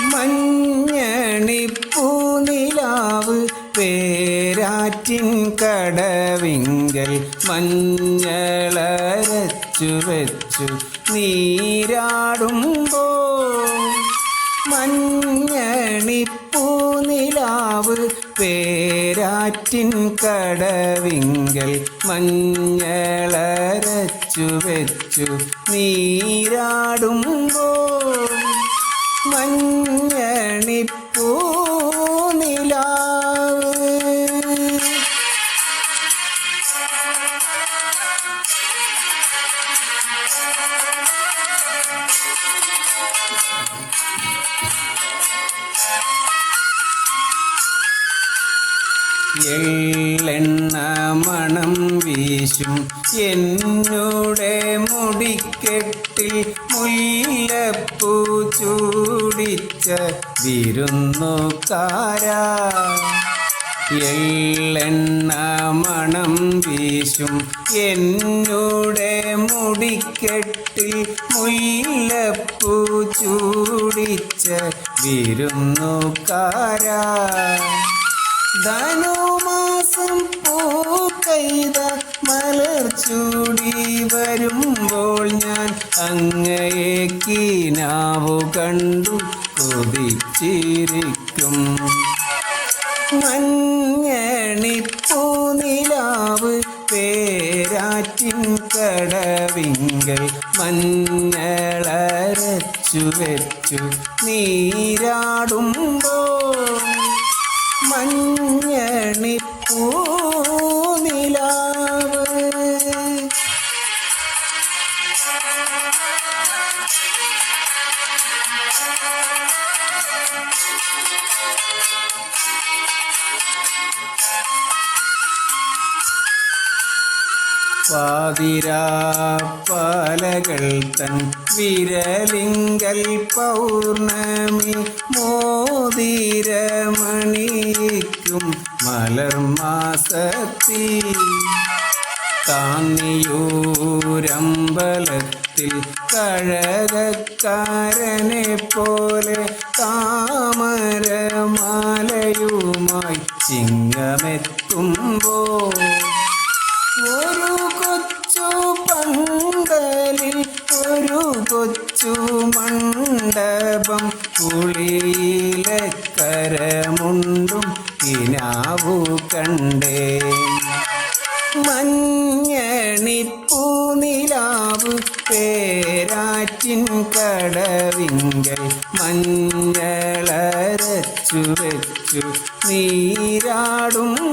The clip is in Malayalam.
മഞ്ഞണിപ്പൂനിലാവ് പേരാറ്റിൻ കടവിങ്കൽ മഞ്ഞളരച്ചു വെച്ചു നീരാടുമ്പോ. മഞ്ഞണിപ്പൂനിലാവ് പേരാറ്റിൻ കടവിങ്കൽ മഞ്ഞളരച്ചു വെച്ചു നീരാടുമ്പോ. എള്ളെണ്ണ മണം വീശും. എന്നുടെ മുടിക്കെട്ടിൽ മുല്ലപ്പൂ ചൂടിച്ച വിരുന്നുകാരാ. എള്ളെണ്ണ മണം വീശും. എന്നുടെ മുടിക്കെട്ടിൽ മുല്ലപ്പൂ ചൂടിച്ച വിരുന്നുകാരാ. ധനുമാസം പൂക്കൈത മലർ ചൂടി വരുമ്പോൾ ഞാൻ അങ്ങയെ കീനാവു കണ്ടു കൊതിച്ചിരിക്കും. മഞ്ഞണിപ്പൂനിലാവ് പേരാറ്റിൻ കടവിങ്കൽ മഞ്ഞളരച്ചു വെച്ചു നീരാടുമ്പോ. മഞ്ഞണിപ്പൂനിലാവ് പാതിരാപ്പലകൾ തൻ വിരലിങ്കൽ പൗർണമി മോതിരമണിക്കും മലർമാസത്തിൽ താന്നിയൂരമ്പലത്തിൽ കഴകക്കാരനെ പോലെ താമരമാലയുമായി കൊച്ചു മണ്ഡപം കുളിയിലക്കരമുണ്ടും കിനാവു കണ്ടേ. മഞ്ഞണിപ്പൂനിലാവ് പേരാറ്റിൻ കടവിങ്കൽ മഞ്ഞളരച്ചു വെച്ചു. മഞ്ഞ